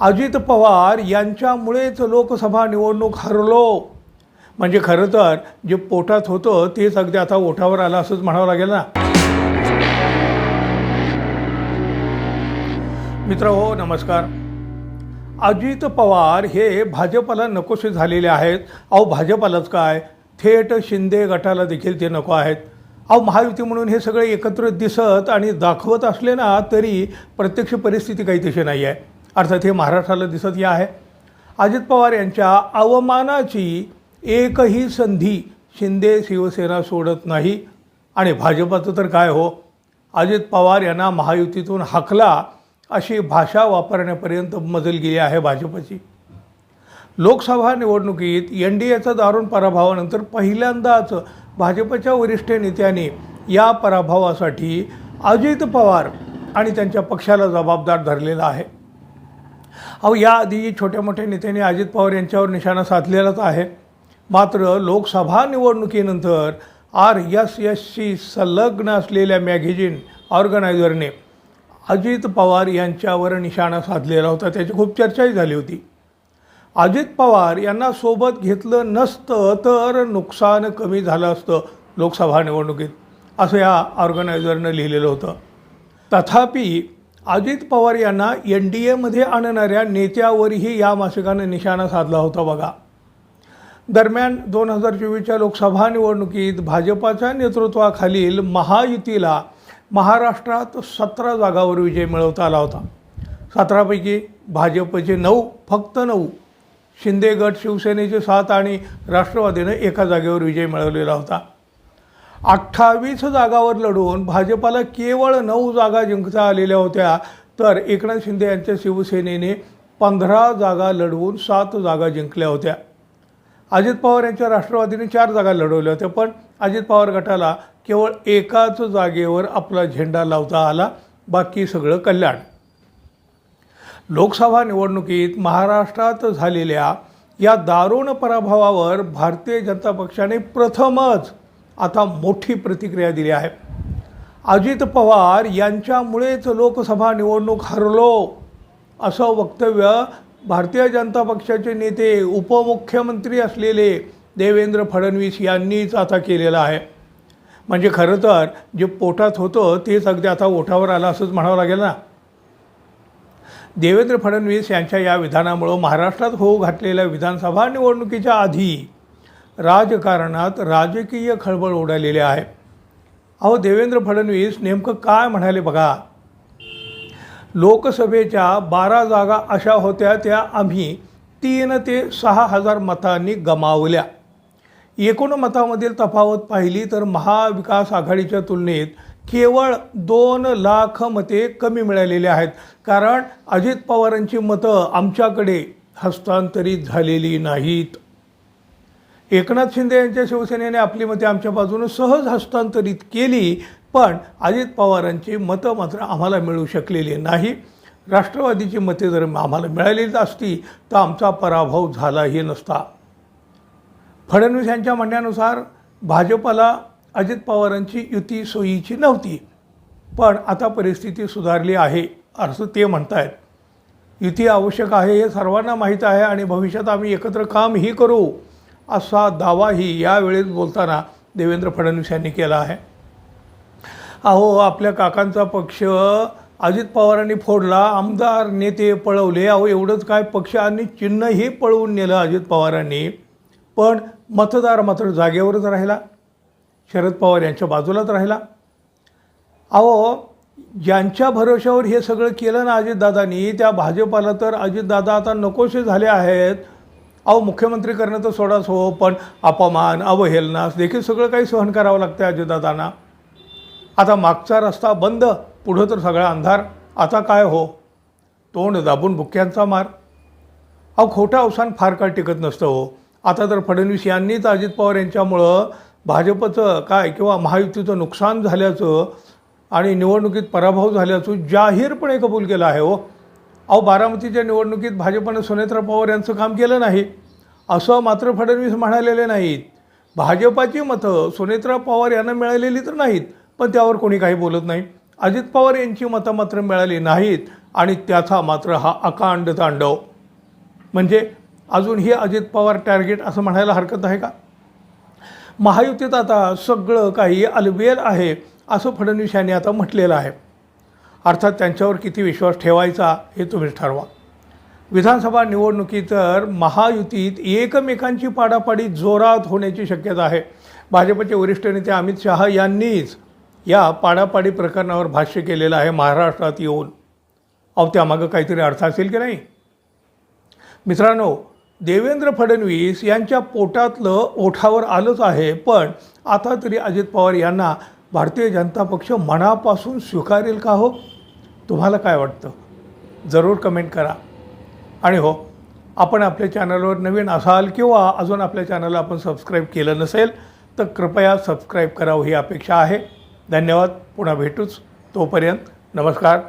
अजित पवार यांच्यामुळेच लोकसभा निवडणूक हरलो. म्हणजे खरं तर जे पोटात होतं तेच अगदी आता ओठावर आलं असंच म्हणावं लागेल ना. मित्र हो नमस्कार. अजित पवार हे भाजपला नकोसे झालेले आहेत. अहो भाजपालाच काय? थेट शिंदे गटाला देखील ते नको आहेत. अहो महायुती म्हणून हे सगळे एकत्र दिसत आणि दाखवत असले ना तरी प्रत्यक्ष परिस्थिती काही तशी नाही आहे अर्थात हे महाराष्ट्राला दिसत या आहे. अजित पवार यांच्या अवमानाची एकही संधी शिंदे शिवसेना सोडत नाही. आणि भाजपाचं तर काय हो? अजित पवार यांना महायुतीतून हाकला अशी भाषा वापरण्यापर्यंत मजल गेली आहे भाजपची. लोकसभा निवडणुकीत एन डी एचा दारुण पराभवानंतर पहिल्यांदाच भाजपच्या वरिष्ठ नेत्यांनी या पराभवासाठी अजित पवार आणि त्यांच्या पक्षाला जबाबदार धरलेला आहे. अहो याआधी छोट्या मोठ्या नेत्यांनी अजित पवार यांच्यावर निशाणा साधलेलाच आहे. मात्र लोकसभा निवडणुकीनंतर आर एस एसशी संलग्न असलेल्या मॅगझिन ऑर्गनायझरने अजित पवार यांच्यावर निशाणा साधलेला होता. त्याची खूप चर्चाही झाली होती. अजित पवार यांना सोबत घेतलं नसतं तर नुकसान कमी झालं असतं लोकसभा निवडणुकीत असं या ऑर्गनायझरनं लिहिलेलं होतं. तथापि अजित पवार यांना एन डी एमध्ये आणणाऱ्या नेत्यावरही या मासिकानं निशाणा साधला होता बघा. दरम्यान दोन हजार चोवीसच्या लोकसभा निवडणुकीत भाजपाच्या नेतृत्वाखालील महायुतीला महाराष्ट्रात सतरा जागावर विजय मिळवता आला होता. सतरापैकी भाजपचे नऊ फक्त नऊ. शिंदे गट शिवसेनेचे सात आणि राष्ट्रवादीनं एका जागेवर विजय मिळवलेला होता. अठ्ठावीस जागावर लढून भाजपाला केवळ नऊ जागा जिंकता आलेल्या होत्या. तर एकनाथ शिंदे यांच्या शिवसेनेने पंधरा जागा लढवून सात जागा जिंकल्या होत्या. अजित पवार यांच्या राष्ट्रवादीने चार जागा लढवल्या होत्या पण अजित पवार गटाला केवळ एकाच जागेवर आपला झेंडा लावता आला. बाकी सगळं कल्याण. लोकसभा निवडणुकीत महाराष्ट्रात झालेल्या या दारुण पराभवावर भारतीय जनता पक्षाने प्रथमच आता मोठी प्रतिक्रिया दिली आहे. अजित पवार यांच्यामुळेच लोकसभा निवडणूक हरलो असं वक्तव्य भारतीय जनता पक्षाचे नेते उपमुख्यमंत्री असलेले देवेंद्र फडणवीस यांनीच आता केलेलं आहे. म्हणजे खरं तर जे पोटात होतं तेच अगदी आता ओठावर आलं असंच म्हणावं लागेल ना? देवेंद्र फडणवीस यांच्या या विधानामुळं महाराष्ट्रात होऊ घातलेल्या विधानसभा निवडणुकीच्या आधी राजकारणात राजकीय खळबळ उडालेली आहे. अहो देवेंद्र फडणवीस नेमकं काय म्हणाले बघा? लोकसभेच्या बारा जागा अशा होत्या त्या आम्ही तीन ते सहा हजार मतांनी गमावल्या. एकूण मतामधील तफावत पाहिली तर महाविकास आघाडीच्या तुलनेत केवळ दोन लाख मते कमी मिळालेली आहेत. कारण अजित पवारांची मतं आमच्याकडे हस्तांतरित झालेली नाहीत. एकनाथ शिंदे यांच्या शिवसेनेने आपली मते आमच्या बाजूनं सहज हस्तांतरित केली पण अजित पवारांची मतं मात्र आम्हाला मिळू शकलेली नाही. राष्ट्रवादीची मते जर आम्हाला मिळालीच असती तर आमचा पराभव झालाही नसता. फडणवीस यांच्या म्हणण्यानुसार भाजपला अजित पवारांची युती सोयीची नव्हती पण आता परिस्थिती सुधारली आहे असं ते म्हणतायत. युती आवश्यक आहे हे सर्वांना माहीत आहे आणि भविष्यात आम्ही एकत्र कामही करू. असा दावाही यावेळेस बोलताना देवेंद्र फडणवीस यांनी केला आहे. अहो आपल्या काकांचा पक्ष अजित पवारांनी फोडला आमदार नेते पळवले. अहो एवढंच काय पक्ष आणि चिन्हही पळवून नेलं अजित पवारांनी. पण मतदार मात्र जागेवरच राहिला. शरद पवार यांच्या बाजूलाच राहिला. अहो ज्यांच्या भरोशावर हे सगळं केलं ना अजितदादांनी त्या भाजपाला तर अजितदादा आता नकोसे झाले आहेत. अहो मुख्यमंत्री करणं तर सोडाच हो पण अपमान अवहेलनास देखील सगळं काही सहन करावं लागतं अजितदादांना. आता मागचा रस्ता बंद पुढं तर सगळा अंधार. आता काय हो? तोंड दाबून बुक्क्यांचा मार. अहो खोटं अवसान फार काळ टिकत नसतं हो. आता तर फडणवीस यांनीच अजित पवार यांच्यामुळं भाजपचं काय किंवा महायुतीचं नुकसान झाल्याचं आणि निवडणुकीत पराभव झाल्याचं जाहीरपणे कबूल केलं आहे हो. अहो बारामतीच्या निवडणुकीत भाजपनं सुनेत्रा पवार यांचं काम केलं नाही. असं मात्र फडणवीस म्हणालेले नाहीत. भाजपाची मतं सुनेत्रा पवार यांना मिळालेली तर नाहीत पण त्यावर कोणी काही बोलत नाही. अजित पवार यांची मतं मात्र मिळाली नाहीत आणि त्याचा मात्र हा अकांड तांडव. म्हणजे अजूनही अजित पवार टार्गेट असं म्हणायला हरकत आहे का? महायुतीत आता सगळं काही अलबेल आहे असं फडणवीस यांनी आता म्हटलेलं आहे. अर्थात त्यांच्यावर किती विश्वास ठेवायचा हे तुम्हीच ठरवा. विधानसभा निवडणुकी तर महायुतीत एकमेकांची पाडापाडी जोरात होण्याची शक्यता आहे. भाजपचे वरिष्ठ नेते अमित शहा यांनीच या पाडापाडी प्रकरणावर भाष्य केलेलं आहे महाराष्ट्रात येऊन. अहो त्यामागं काहीतरी अर्थ असेल की नाही? मित्रांनो देवेंद्र फडणवीस यांच्या पोटातलं ओठावर आलंच आहे पण आता तरी अजित पवार यांना भारतीय जनता पक्ष मनापासून स्वीकारेल का हो? तुम्हाला काय वाटतं? जरूर कमेंट करा. आणि हो आपण आपल्या चॅनलवर नवीन असाल किंवा अजून आपल्या चॅनलला आपण सबस्क्राईब केलं नसेल तर कृपया सबस्क्राईब करावं ही अपेक्षा आहे. धन्यवाद. पुन्हा भेटूच. तोपर्यंत नमस्कार.